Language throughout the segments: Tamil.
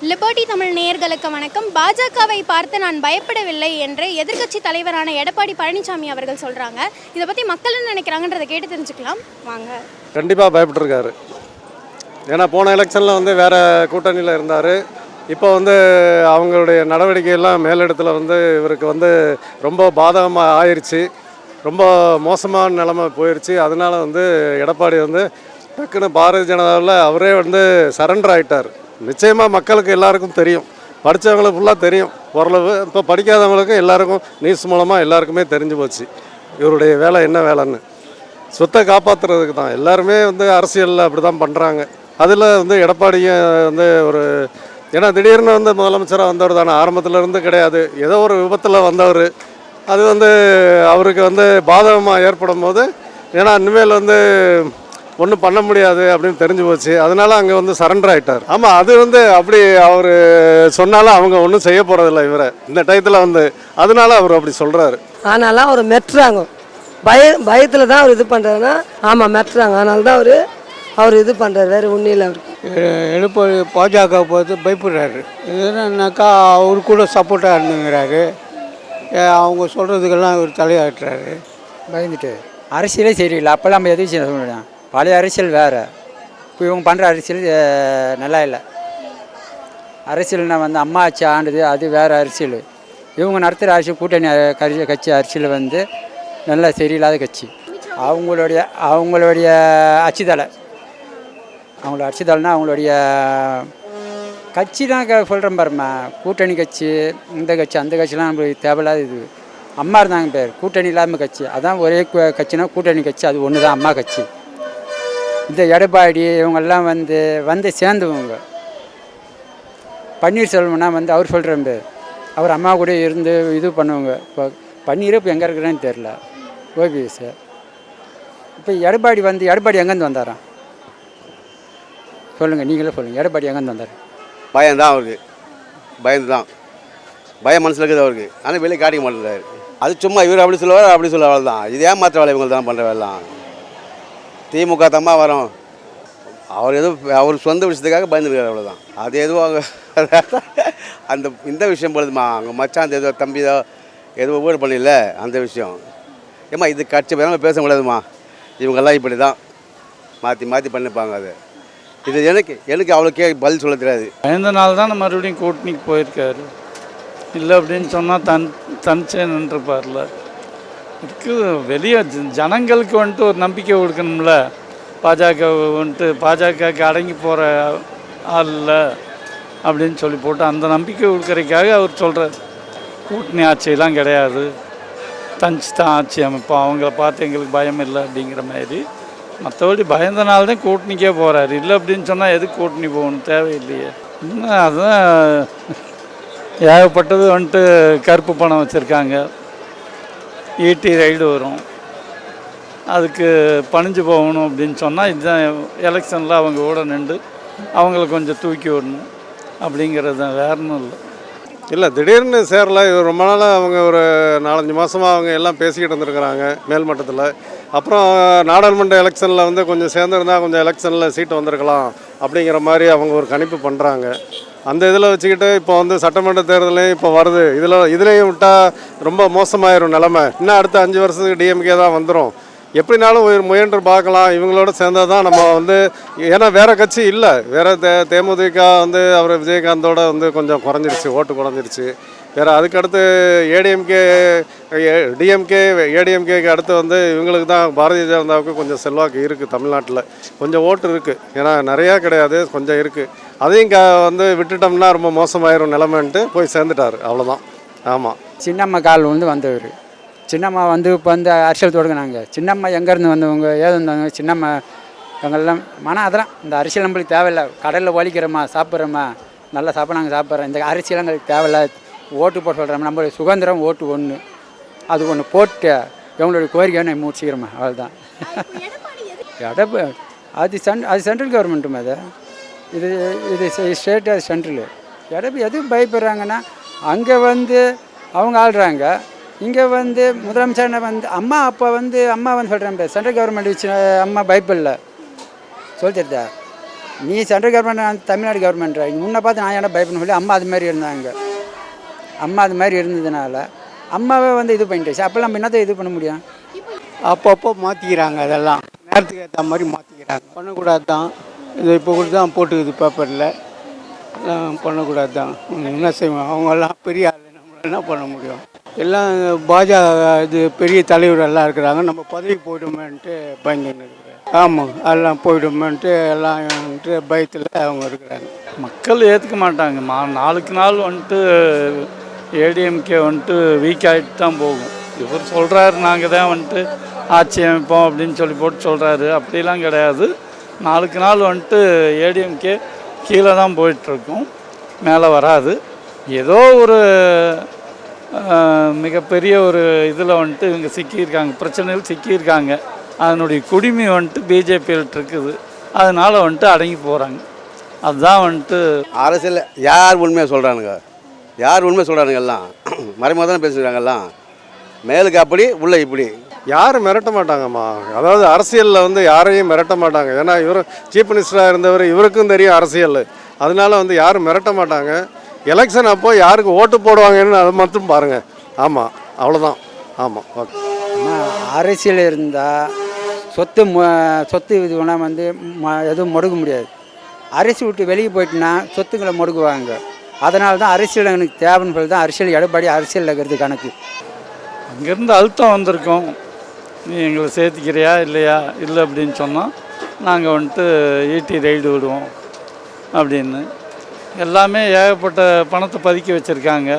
லிபர்டி தமிழ் நேயர்களுக்கு வணக்கம். பாஜகவை பார்த்து நான் பயப்படவில்லை என்று எதிர்க்கட்சி தலைவரான எடப்பாடி பழனிசாமி அவர்கள் சொல்றாங்க. இதை பத்தி மக்கள் என்ன நினைக்கிறாங்கன்றதை கேட்டு தெரிஞ்சுக்கலாம். வாங்க. கண்டிப்பாக பயப்பட்டிருக்காரு. ஏன்னா போன எலெக்ஷனில் வந்து வேறு கூட்டணியில் இருந்தார். இப்போ வந்து அவங்களுடைய நடவடிக்கையெல்லாம் மேலிடத்தில் வந்து இவருக்கு வந்து ரொம்ப பாதகமாக ஆயிடுச்சு ரொம்ப மோசமான நிலமை போயிடுச்சு அதனால வந்து எடப்பாடி வந்து டக்குன்னு பாரதிய ஜனதாவில் அவரே வந்து சரண்டர் ஆயிட்டார். நிச்சயமாக மக்களுக்கு எல்லாருக்கும் தெரியும். படித்தவங்களுக்கு ஃபுல்லாக தெரியும். ஓரளவு இப்போ படிக்காதவங்களுக்கும் எல்லாருக்கும் நியூஸ் மூலமாக எல்லாருக்குமே தெரிஞ்சு போச்சு. இவருடைய வேலை என்ன வேலைன்னு. சொத்தை காப்பாற்றுறதுக்கு தான். எல்லாருமே வந்து அரசியலில் அப்படி தான் பண்ணுறாங்க அதில் வந்து எடப்பாடியும் வந்து ஒரு ஏன்னா திடீர்னு வந்து முதலமைச்சராக வந்தவர் தானே. ஆரம்பத்துலேருந்து கிடையாது. ஏதோ ஒரு விபத்தில் வந்தவர். அது வந்து அவருக்கு வந்து பாதகமாக ஏற்படும் போது ஏன்னா இனிமேல் வந்து ஒன்றும் பண்ண முடியாது அப்படின்னு தெரிஞ்சு போச்சு. அதனால அங்கே வந்து சரண்டர் ஆயிட்டார். ஆமாம் அது வந்து அப்படி அவர் சொன்னாலும் அவங்க ஒன்றும் செய்ய போகிறதில்ல இவரை. இந்த டயத்தில் வந்து அதனால அவர் அப்படி சொல்கிறாரு ஆனாலும் அவர் மெட்டுறாங்க. பய பயத்தில் தான் அவர் இது பண்ணுறாருன்னா ஆமாம் மெட்டுறாங்க. அதனால தான் அவர் அவர் இது பண்ணுறாரு வேறு ஒன்றும் இல்லை அவருக்கு. எடப்பாடி பாஜக பார்த்து பயப்படுறாரு. என்னன்னாக்கா அவரு கூட சப்போர்ட்டாக இருந்துங்கிறாரு. அவங்க சொல்கிறதுக்கெல்லாம் இவர் தலையாட்டுறாரு. பயந்துட்டு அரசியலே சரியில்லை. அப்போல்லாம் நம்ம எதுவும் செய்ய முடியும்? பழைய அரசியல் வேறு. இப்போ இவங்க பண்ணுற அரசியல் நல்லா இல்லை. அரசியல்னால் வந்து அம்மா ஆட்சி ஆண்டுது அது வேறு அரசியல். இவங்க நடத்துகிற அரசியல் கூட்டணி கட்சி கட்சி அரசியல் வந்து நல்லா சரியில்லாத கட்சி. அவங்களுடைய அவங்களுடைய அச்சுதலை அவங்களோட அச்சுதலைனா அவங்களுடைய கட்சி தான் சொல்கிறேன் பாரும்மா. கூட்டணி கட்சி இந்த கட்சி அந்த கட்சிலாம் நம்மளுக்கு தேவையில்லாத இது. அம்மா இருந்தாங்க பேர். கூட்டணி இல்லாமல் கட்சி. அதான் ஒரே கட்சினா கூட்டணி கட்சி. அது ஒன்று தான் அம்மா கட்சி. இந்த எடப்பாடி இவங்கெல்லாம் வந்து வந்து சேர்ந்தவங்க. பன்னீர்செல்வம்னா வந்து அவர் சொல்கிறேன் பேர் அவர் அம்மா கூட இருந்து இது பண்ணுவாங்க. இப்போ பன்னீர் இப்போ எங்கே இருக்கிறேன்னு தெரில ஓபிஎஸ். இப்போ எடப்பாடி வந்து எடப்பாடி எங்கேருந்து வந்தாராம் சொல்லுங்கள் நீங்களே சொல்லுங்கள் எடப்பாடி எங்கேருந்து வந்தார்? பயம்தான் அவருக்கு. பயந்து தான் பயம் மனசில் இருக்குது அவருக்கு. ஆனால் வெளியே காட்டிக்க மாட்டேங்கிறாரு அது சும்மா இவர் அப்படி சொல்லுவார் அப்படி சொல்ல தான் இது மாற்ற வேலை இவங்க தான் பண்ணுற வேலைலாம். திமுக தம்மா வரும். அவர் எதுவும் அவர் சொந்த விஷயத்துக்காக பயந்துருக்காரு அவ்வளோதான் அது எதுவும் அவங்க அந்த இந்த விஷயம் பொழுதுமா அவங்க மச்சான் அந்த ஏதோ தம்பி ஏதோ எதுவும் ஊழல் பண்ணல அந்த விஷயம். ஏம்மா இது கட்சி பேராமல் பேச முடியாதுமா? இவங்கெல்லாம் இப்படி தான் மாற்றி மாற்றி பண்ணிப்பாங்க அது. இது எனக்கு எனக்கு அவ்வளோக்கே பதில் சொல்ல தெரியாது. நாள் தான் மறுபடியும் கூட்டணிக்கு போயிருக்காரு. இல்லை அப்படின்னு சொன்னால் தன் தனிச்சே நின்றுப்பார்ல. இதுக்கு வெளியே ஜனங்களுக்கு வந்துட்டு ஒரு நம்பிக்கை கொடுக்கணும்ல. பாஜக வந்துட்டு பாஜகவுக்கு அடங்கி போகிற ஆள் இல்லை அப்படின்னு சொல்லி போட்டு அந்த நம்பிக்கை கொடுக்கறதுக்காக அவர் சொல்கிறார் கூட்டணி ஆட்சியெல்லாம் கிடையாது. தனிச்சு தான் ஆட்சி அமைப்போம் அவங்கள பார்த்து எங்களுக்கு பயம் இல்லை அப்படிங்கிற மாதிரி. மற்றபடி பயந்தனால தான் கூட்டணிக்கே போகிறாரு இல்லை அப்படின்னு சொன்னால் எதுக்கு கூட்டணி போகணும்? தேவையில்லையே. இன்னும் அதுதான் ஏகப்பட்டது வந்துட்டு கருப்பு பணம் வச்சுருக்காங்க. ஈட்டி ரைடு வரும். அதுக்கு பணிஞ்சு போகணும் அப்படின்னு சொன்னால் இதுதான் எலெக்ஷனில் அவங்க கூட நின்று அவங்கள கொஞ்சம் தூக்கி விடணும் அப்படிங்கிறது தான் வேற ஒன்றும் இல்லை. இல்லை திடீர்னு சேரல. இவர் ரொம்ப நாளாக அவங்க ஒரு நாலஞ்சு மாதமாக அவங்க எல்லாம் பேசிக்கிட்டு இருந்திருக்கிறாங்க மேல்மட்டத்தில் அப்புறம் நாடாளுமன்ற எலெக்ஷனில் வந்து கொஞ்சம் சேர்ந்துருந்தா கொஞ்சம் எலெக்ஷனில் சீட்டு வந்திருக்கலாம் அப்படிங்கிற மாதிரி அவங்க ஒரு கணிப்பு பண்ணுறாங்க அந்த இதில் வச்சுக்கிட்டு இப்போ வந்து சட்டமன்ற தேர்தலையும் இப்போ வருது. இதில் இதுலேயும் விட்டால் ரொம்ப மோசமாயிரும் நிலமை. இன்னும் அடுத்த அஞ்சு வருஷத்துக்கு டிஎம்கே தான் வந்துடும் எப்படினாலும் ஒரு முயன்று பார்க்கலாம். இவங்களோட சேர்ந்தால் தான் நம்ம வந்து ஏன்னா வேற கட்சி இல்லை. வேற தே தேமுதிக வந்து அவர் விஜயகாந்தோட வந்து கொஞ்சம் குறைஞ்சிருச்சு ஓட்டு குறைஞ்சிருச்சு. வேற அதுக்கடுத்து ஏடிஎம்கே டிஎம்கே ஏடிஎம்கேக்கு அடுத்து வந்து இவங்களுக்கு தான் பாரதிய ஜனதாவுக்கு கொஞ்சம் செல்வாக்கு இருக்குது தமிழ்நாட்டில். கொஞ்சம் ஓட்டு இருக்குது ஏன்னா நிறையா கிடையாது கொஞ்சம் இருக்குது அதையும் க வந்து விட்டுட்டோம்னா ரொம்ப மோசமாயிரும் நிலைமைன்ட்டு போய் சேர்ந்துட்டாரு. அவ்வளோதான் ஆமாம் சின்னம்மா கால் வந்து வந்தவர். சின்னம்மா வந்து இப்போ வந்து அரசியல் தொடங்கினாங்க. சின்னம்மா எங்கேருந்து வந்தவங்க ஏது வந்தவங்க சின்னம்மா இவங்கெல்லாம் மனம் அதெல்லாம் இந்த அரசியல் நம்மளுக்கு தேவையில்லை. கடலில் ஒழிக்கிறோமா சாப்பிட்றோமா நல்லா சாப்பிட நாங்கள் சாப்பிட்றோம் இந்த அரிசியெல்லாம் எங்களுக்கு தேவையில்ல. ஓட்டு போட்டு சொல்கிறோம் நம்மளுடைய சுதந்திரம் ஓட்டு ஒன்று அது ஒன்று போட்டு இவங்களுடைய கோரிக்கை நான் முடிச்சுக்கிறோமா அவ்வளோதான் எடப்பு அது சென் அது சென்ட்ரல் கவர்மெண்ட்டுமா அது. இது இது ஸ்டேட் அது சென்ட்ரல் எடப்பு எதுக்கு பயப்படுறாங்கன்னா அங்கே வந்து அவங்க ஆள்றாங்க. இங்கே வந்து முதலமைச்சர் வந்து அம்மா அப்பா வந்து அம்மா வந்து சொல்கிறேன் சென்ட்ரல் கவர்மெண்ட் வச்சு அம்மா பயப்படல. சொல்லித்தருதா நீ சென்ட்ரல் கவர்மெண்ட் தமிழ்நாடு கவர்மெண்ட் முன்னே பார்த்து நான் என்ன பயப்படணும் சொல்லி அம்மா அது மாதிரி இருந்தாங்க. அம்மா அது மாதிரி இருந்ததுனால அம்மாவே வந்து இது பண்ணிட்டுச்சு. அப்போல்லாம் நம்ம என்னத்தை இது பண்ண முடியும்? அப்பப்போ மாற்றிக்கிறாங்க அதெல்லாம். நேரத்துக்கு ஏற்ற மாதிரி மாற்றிக்கிறாங்க பண்ணக்கூடாது தான் இது இப்போ கூட தான் போட்டுக்குது பேப்பரில் பண்ணக்கூடாது தான் என்ன செய்வோம்? அவங்கெல்லாம் பெரிய ஆள். நம்மளால் என்ன பண்ண முடியும்? எல்லாம் பாஜக இது பெரிய தலைவர் எல்லாம் இருக்கிறாங்க. நம்ம பதவி போயிடுமேன்ட்டு பயந்துன்னு இருக்கிறாங்க. ஆமாம் எல்லாம் போயிடுமேன்ட்டு எல்லாம் பயத்தில் அவங்க இருக்கிறாங்க. மக்கள் ஏற்றுக்க மாட்டாங்க. மா நாளுக்கு நாள் வந்துட்டு ஏடிஎம்கே வந்துட்டு வீக் ஆகிட்டு தான் போகும். இவர் சொல்கிறாரு நாங்கள் தான் வந்துட்டு ஆட்சி அமைப்போம் அப்படின்னு சொல்லி போட்டு சொல்கிறாரு அப்படிலாம் கிடையாது. நாளுக்கு நாள் வந்துட்டு ஏடிஎம்கே கீழே தான் போயிட்டுருக்கும் மேலே வராது. ஏதோ ஒரு மிகப்பெரிய ஒரு இதில் வந்துட்டு இவங்க சிக்கியிருக்காங்க பிரச்சனையில் சிக்கியிருக்காங்க. அதனுடைய குடிமை வந்துட்டு பிஜேபியில்ட்டு இருக்குது. அதனால வந்துட்டு அடங்கி போகிறாங்க அதுதான் வந்துட்டு அரசியல் யார் உண்மையாக சொல்கிறானுங்க யார் உண்மையை சொல்கிறானுங்க எல்லாம்? மறைமுக தானே பேசுகிறாங்க எல்லாம்? மேலுக்கு அப்படி உள்ள இப்படி. யாரும் மிரட்ட மாட்டாங்கம்மா. அதாவது அரசியலில் வந்து யாரையும் மிரட்ட மாட்டாங்க. ஏன்னா இவர் சீஃப் மினிஸ்டராக இருந்தவர் இவருக்கும் தெரியும் அரசியல். அதனால வந்து யாரும் மிரட்ட மாட்டாங்க. எலெக்ஷன் அப்போ யாருக்கு ஓட்டு போடுவாங்கன்னு அதை மட்டும் பாருங்கள் ஆமாம் அவ்வளோதான் ஆமாம் ஓகே. அரசியல் இருந்தால் சொத்து மு- சொத்து இது வந்து ம- எதுவும் முடக்க முடியாது. அரசியல் விட்டு வெளியே போயிட்டுனா சொத்துக்களை முடக்குவாங்க. அதனால தான் அரசியல் எனக்கு தேவைன்னு சொல்லி தான் அரசியல் எடப்பாடி அரசியல் இருக்கிறது கணக்கு. அங்கேருந்து அழுத்தம் வந்திருக்கோம். நீ எங்களை சேர்த்திக்கிறியா இல்லையா? இல்லை அப்படின்னு சொன்னால் நாங்கள் வந்துட்டு ஈட்டி ரைடு விடுவோம் அப்படின்னு. எல்லாமே ஏகப்பட்ட பணத்தை பதுக்கி வச்சுருக்காங்க.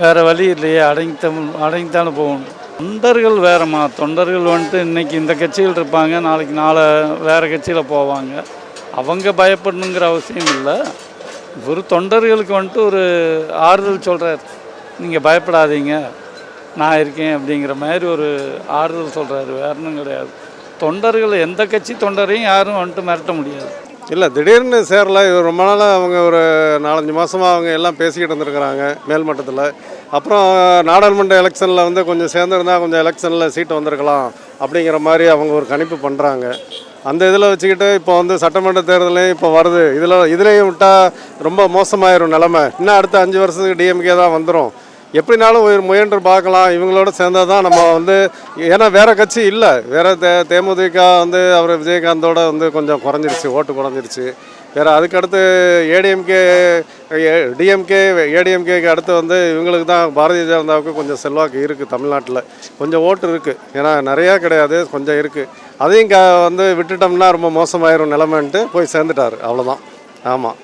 வேறு வழி இல்லையே அடங்கித்தான் அடங்கித்தானே போகணும். தொண்டர்கள் வேறம்மா தொண்டர்கள் வந்துட்டு இன்றைக்கி இந்த கட்சியில் இருப்பாங்க நாளைக்கு நாளை வேறு கட்சியில் போவாங்க. அவங்க பயப்படணுங்கிற அவசியம் இல்லை. ஒரு தொண்டர்களுக்கு வந்துட்டு ஒரு ஆறுதல் சொல்கிறார் நீங்கள் பயப்படாதீங்க நான் இருக்கேன் அப்படிங்கிற மாதிரி ஒரு ஆறுதல் சொல்கிறாரு வேறனும் கிடையாது. தொண்டர்கள் எந்த கட்சி தொண்டரையும் யாரும் வந்துட்டு மிரட்ட முடியாது. இல்லை திடீர்னு சேரல. இவர் ரொம்ப நாளாக அவங்க ஒரு நாலஞ்சு மாதமாக அவங்க எல்லாம் பேசிக்கிட்டு இருந்திருக்கிறாங்க மேல்மட்டத்தில். அப்புறம் நாடாளுமன்ற எலெக்ஷனில் வந்து கொஞ்சம் சேர்ந்துருந்தா கொஞ்சம் எலெக்ஷனில் சீட்டு வந்திருக்கலாம் அப்படிங்கிற மாதிரி அவங்க ஒரு கணிப்பு பண்ணுறாங்க அந்த இதில் வச்சுக்கிட்டு இப்போ வந்து சட்டமன்ற தேர்தலையும் இப்போ வருது. இதில் இதுலேயும் விட்டால் ரொம்ப மோசமாயிரும் நிலமை. இன்னும் அடுத்த அஞ்சு வருஷத்துக்கு டிஎம்கே தான் வந்துடும் எப்படினாலும் ஒரு முயன்று பார்க்கலாம். இவங்களோட சேர்ந்தா தான் நம்ம வந்து ஏன்னா வேறு கட்சி இல்லை. வேறு தே தேமுதிக வந்து அவர் விஜயகாந்தோட வந்து கொஞ்சம் குறைஞ்சிருச்சு ஓட்டு குறைஞ்சிருச்சு. வேறு அதுக்கடுத்து ஏடிஎம்கே டிஎம்கே ஏடிஎம்கேக்கு அடுத்து வந்து இவங்களுக்கு தான் பாரதிய ஜனதாவுக்கு கொஞ்சம் செல்வாக்கு இருக்குது தமிழ்நாட்டில். கொஞ்சம் ஓட்டு இருக்குது ஏன்னா நிறையா கிடையாது கொஞ்சம் இருக்குது அதையும் க வந்து விட்டுட்டோம்னா ரொம்ப மோசமாயிரும் நிலமைன்ட்டு போய் சேர்ந்துட்டார். அவ்வளோதான் ஆமாம்